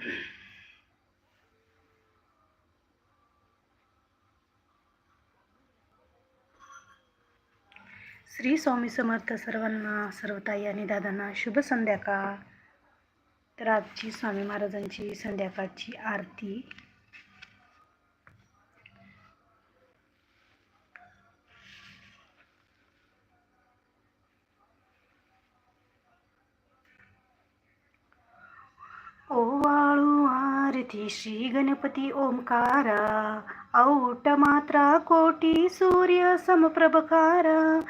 श्री स्वामी समर्थ सर्वांना सर्वताई आणि दादांना शुभ संध्याकाळ. तर आजची स्वामी महाराजांची संध्याकाळची आरती. ओवाळू आरती श्री गणपती ओंकारा. औट मात्रा कोटी सूर्य समप्रभकारा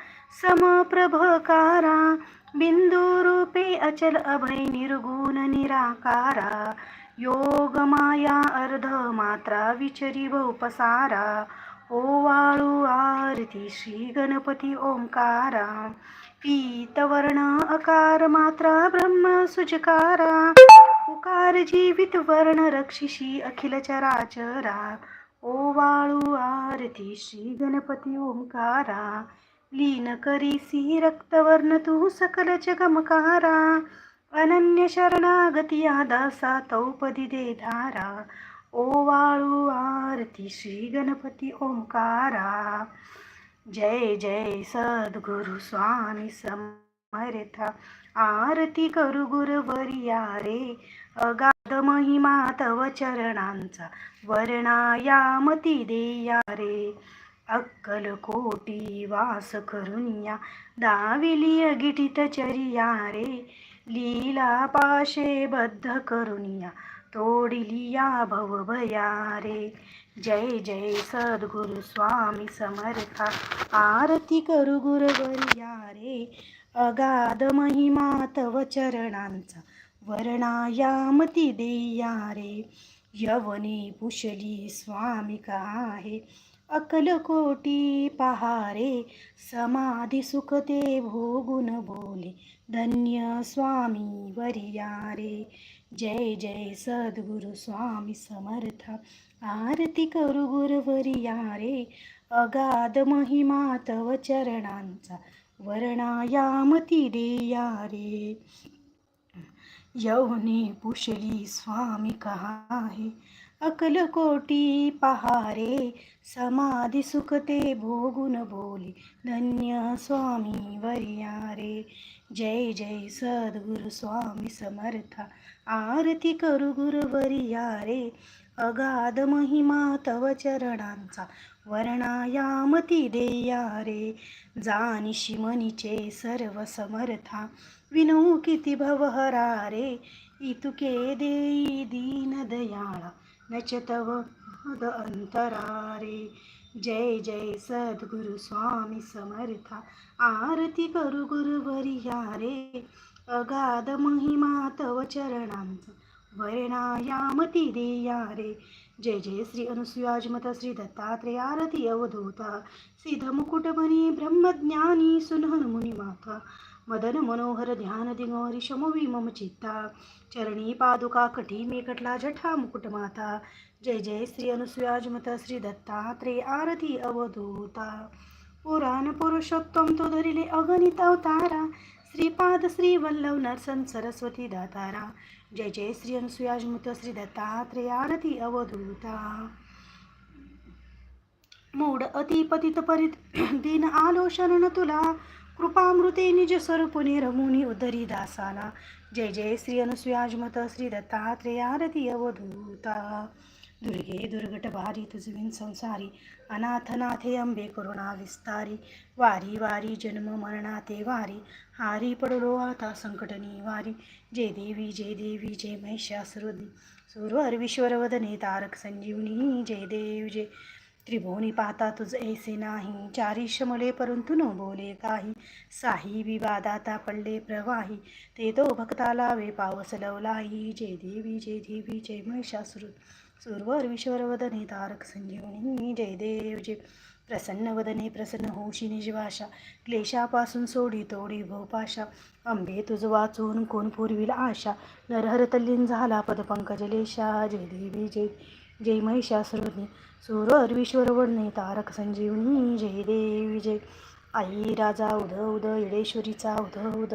समप्रभकारा. बिंदू रूपे अचल अभय निर्गुण निराकारा. योग माया अर्ध मात्रा विचरी बहुपसारा ओवाळू आरती श्री गणपती ओंकारा. पीतवर्ण अकार मात्रा ब्रह्म सुजकारा. पुकार जीवित वर्ण रक्षिषी अखिल चराचरा ओवाळू आरती श्री गणपती ओंकारा. लीन करीसी रक्तवर्ण तू सकल जगमकारा. अनन्य शरणागती दासा तौपदी दे धारा. ओवाळू आरती श्री गणपती ओंकारा. जय जय सद्गुरु स्वामी समर्था आरती करू गुरुवरिया रे अगाध महिमा तव चरणांचा वर्णायामती देया रे अक्कल कोटी वास करुनिया दाविली अगिटित चरिया रे लीला पाशे बद्ध करुनिया तोडिलिया भवभया रे जय जय सद्गुरु स्वामी समर्था. आरती करू गुरुवरिया रे अगाध महिमा तव चरणांचा वर्णायामती देया रे. यवने पुशली स्वामी का आहे अकलकोटी पहारे. समाधी सुखते भोगुन बोले धन्य स्वामी वरिया रे. जय जय सद्गुरु स्वामी समर्थ आरती करू गुरुवरिया रे. अगाध महिमा तव चरणांचा वर्णायामती देया रे यवनी पुशली स्वामी कहाहे अकलकोटी पहारे समाधी सुखते भोगुन बोली धन्य स्वामी वरियारे जय जय सद्गुरु स्वामी समर्था आरती करू गुरुवरिया रे अगाध महिमा तव चरणांचा वर्णायामती देया रे। जानिशी मनीचे सर्व समर्था विनू किती भवहरा रे। इतुके देई दीन दयाळा। नचतव मद अंतरा रे। जय जय सद्गुरु स्वामी समर्था। आरती करू गुरुवरिया रे। अगाध महिमा तव चरणांचा वर्णायामती देया रे। जय जय श्री अनुसुयाजमत श्री दत्तात्रेय आरती अवधूता। सिद्धमुकुटमणी ब्रह्मज्ञानी सुनहन मुनिमाता मदन मनोहर ध्यान दिगोरी शमवी मम चित्ता। चरणी पादुका कठी कटला जठा मुकुटमाता जय जय श्री अनुसुयाजमत श्री दत्तात्रेय आरती अवधूता। पुराण पुरुषोत्तम तो धरिले अगणित अवतारा। श्रीपाद श्री वल्लभ नरसन सरस्वती दातारा। जय जय श्री अनुसुयाजमुत श्री दत्तात्रेयारती अवधूता। मूड अतिपतित परित दिन आलो शरण तुला कृपामृते निज स्वरूपुने रमुनी उदरी दासाला। जय जय श्री अनुसुयाजमत श्री दत्तात्रेयारती अवधूता। दुर्गे दुर्गट भारी तुझविन संसारी अनाथनाथे अंबे करुणा विस्तारी वारी वारी जन्म मरणा ते वारी हारी पडलो आता संकटनी वारी जय देवी जय देवी जय महिषासुरदी सुरवर विश्वरवदने तारक संजीवनी जय देव जय त्रिभुवनी पाहता तुझ ऐसे नाही चारी शमले परंतु न बोले काही साही विवादाता पडले प्रवाही ते तो भक्ताला वे पावस लवलाही जय देवी जय देवी जय महिषासुर सुरवर विश्वरवदने तारक संजीवनी जय देव जय प्रसन्न वदने प्रसन्न होशी निजवाशा क्लेशापासून सोडी तोडी भोपाशा अंबे तुझ वाचून कोण पुरविल आशा नरहर तल्लीन झाला पदपंकजलेशा जय देवी जय जय महिषासुरनी सुरवर विश्वरवडने तारक संजीवनी जय देवी जय आई राजा उद उद येडेश्वरीचा उद उद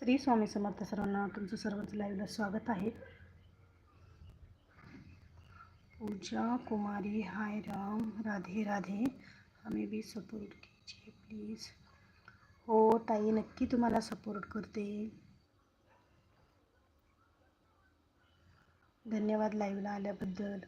श्री स्वामी समर्थ सर्वांना तुमचं सर्वच लाईव्हला स्वागत आहे. पूजा कुमारी हाय राम राधे राधे. हमें भी सपोर्ट कीजिए प्लीज हो ताई नक्की तुम्हाला सपोर्ट करते. धन्यवाद लाईव्हला आल्याबद्दल.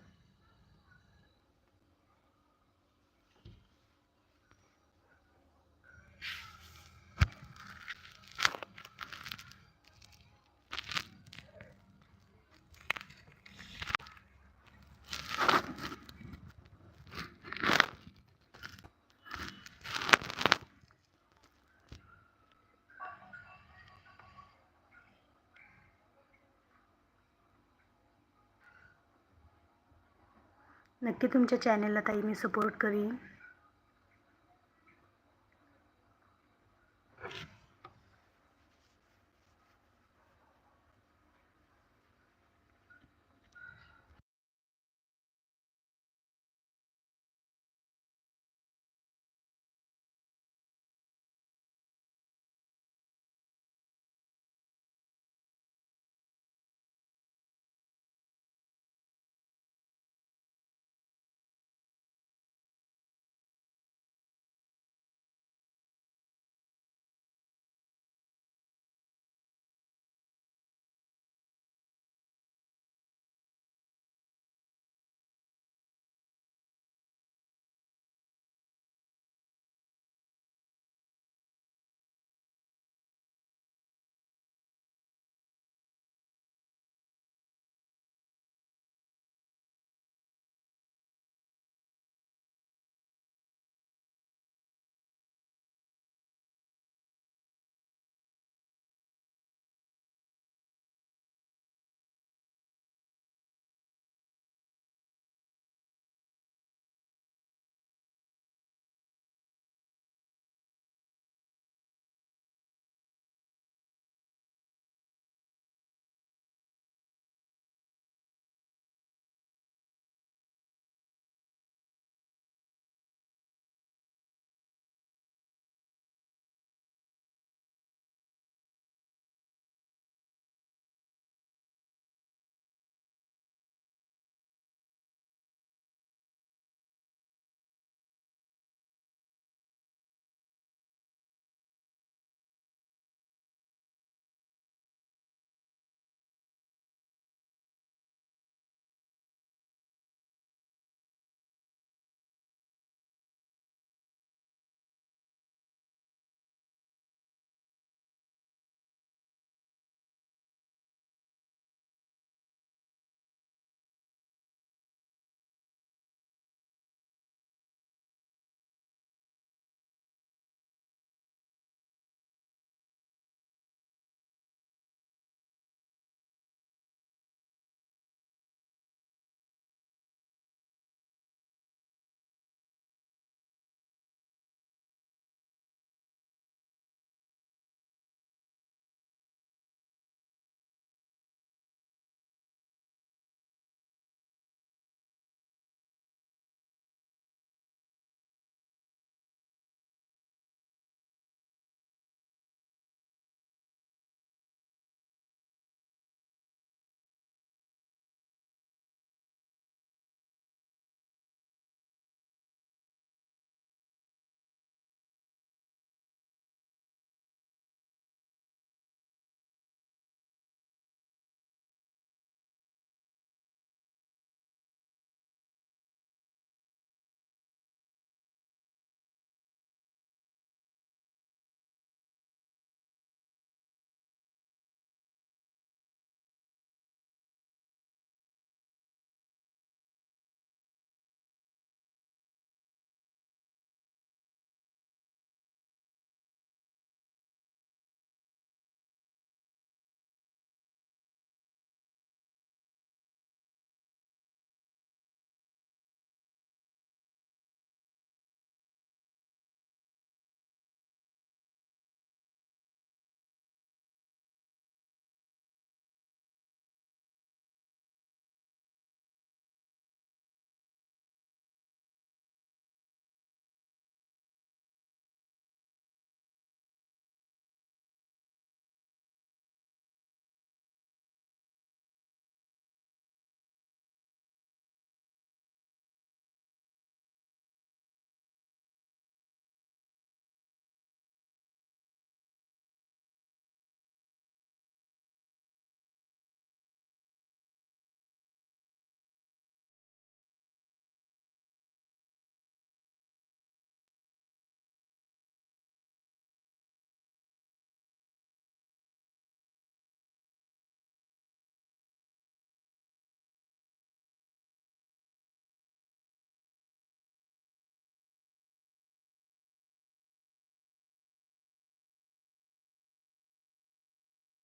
नक्की तुमच्या चॅनलला ताई मी सपोर्ट करीन.